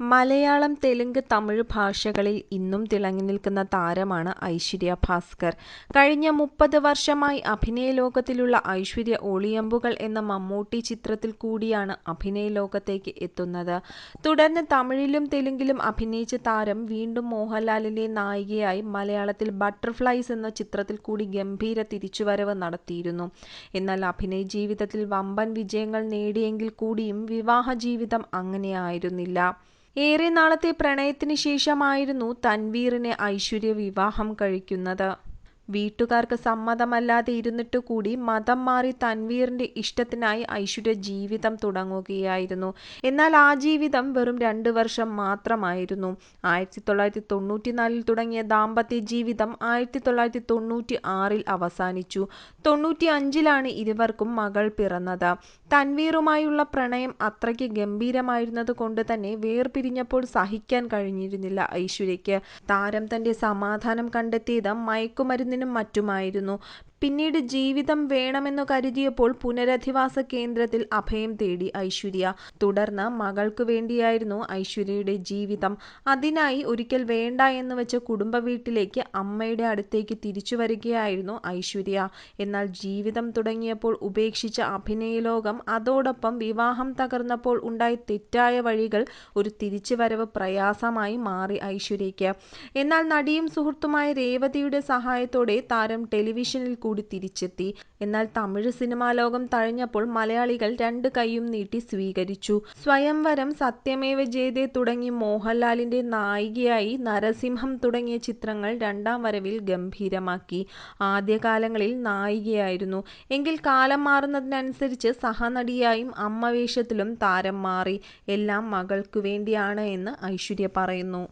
മലയാളം തെലുങ്ക് തമിഴ് ഭാഷകളിൽ ഇന്നും തിളങ്ങി നിൽക്കുന്ന താരമാണ് ഐശ്വര്യ ഭാസ്കർ. കഴിഞ്ഞ മുപ്പത് വർഷമായി അഭിനയ ലോകത്തിലുള്ള ഐശ്വര്യ ഒളിയമ്പുകൾ എന്ന മമ്മൂട്ടി ചിത്രത്തിൽ കൂടിയാണ് അഭിനയ ലോകത്തേക്ക് എത്തുന്നത്. തുടർന്ന് തമിഴിലും തെലുങ്കിലും അഭിനയിച്ച താരം വീണ്ടും മോഹൻലാലിന്റെ നായികയായി മലയാളത്തിൽ ബട്ടർഫ്ലൈസ് എന്ന ചിത്രത്തിൽ കൂടി ഗംഭീര തിരിച്ചുവരവ് നടത്തിയിരുന്നു. എന്നാൽ അഭിനയ ജീവിതത്തിൽ വമ്പൻ വിജയങ്ങൾ നേടിയെങ്കിൽ കൂടിയും വിവാഹ ജീവിതം അങ്ങനെയായിരുന്നില്ല. ഏറെ നാളത്തെ പ്രണയത്തിന് ശേഷമായിരുന്നു തൻവീറിനെ ഐശ്വര്യ വിവാഹം കഴിക്കുന്നത്. വീട്ടുകാർക്ക് സമ്മതമല്ലാതെ ഇരുന്നിട്ട് കൂടി മതം മാറി തൻവീറിന്റെ ഇഷ്ടത്തിനായി ഐശ്വര്യ ജീവിതം തുടങ്ങുകയായിരുന്നു. എന്നാൽ ആ ജീവിതം വെറും രണ്ട് വർഷം മാത്രമായിരുന്നു. ആയിരത്തി തൊള്ളായിരത്തി തൊണ്ണൂറ്റിനാലിൽ തുടങ്ങിയ ദാമ്പത്യ ജീവിതം ആയിരത്തി തൊള്ളായിരത്തി തൊണ്ണൂറ്റി ആറിൽ അവസാനിച്ചു. തൊണ്ണൂറ്റി അഞ്ചിലാണ് ഇരുവർക്കും മകൾ പിറന്നത്. തൻവീറുമായുള്ള പ്രണയം അത്രയ്ക്ക് ഗംഭീരമായിരുന്നത് കൊണ്ട് തന്നെ വേർപിരിഞ്ഞപ്പോൾ സഹിക്കാൻ കഴിഞ്ഞിരുന്നില്ല ഐശ്വര്യയ്ക്ക്. താരം തന്റെ സമാധാനം കണ്ടെത്തിയത് മയക്കുമരുന്നിനും മറ്റുമായിരുന്നു. പിന്നീട് ജീവിതം വേണമെന്നു കരുതിയപ്പോൾ പുനരധിവാസ കേന്ദ്രത്തിൽ അഭയം തേടി ഐശ്വര്യ. തുടർന്ന് മകൾക്കു വേണ്ടിയായിരുന്നു ഐശ്വര്യയുടെ ജീവിതം. അതിനായി ഒരിക്കൽ വേണ്ട എന്ന് വെച്ച കുടുംബ വീട്ടിലേക്ക് അമ്മയുടെ അടുത്തേക്ക് തിരിച്ചു വരികയായിരുന്നു ഐശ്വര്യ. എന്നാൽ ജീവിതം തുടങ്ങിയപ്പോൾ ഉപേക്ഷിച്ച അഭിനയ ലോകം അതോടൊപ്പം വിവാഹം തകർന്നപ്പോൾ ഉണ്ടായ തെറ്റായ വഴികൾ ഒരു തിരിച്ചുവരവ് പ്രയാസമായി മാറി ഐശ്വര്യയ്ക്ക്. എന്നാൽ നടിയും സുഹൃത്തുമായ രേവതിയുടെ സഹായത്തോടെ താരം ടെലിവിഷനിൽ കൂടി തിരിച്ചെത്തി. എന്നാൽ തമിഴ് സിനിമാ ലോകം തഴഞ്ഞപ്പോൾ മലയാളികൾ രണ്ട് കൈയും നീട്ടി സ്വീകരിച്ചു. സ്വയംവരം സത്യമേവ ജയതേ തുടങ്ങി മോഹൻലാലിന്റെ നായികയായി നരസിംഹം തുടങ്ങിയ ചിത്രങ്ങൾ രണ്ടാം വരവിൽ ഗംഭീരമാക്കി. ആദ്യകാലങ്ങളിൽ നായികയായിരുന്നു. എങ്കിൽ കാലം മാറുന്നതിനനുസരിച്ച് സഹനടിയായും അമ്മവേഷത്തിലും താരം മാറി. എല്ലാം മകൾക്കു വേണ്ടിയാണ് എന്ന് ഐശ്വര്യ പറയുന്നു.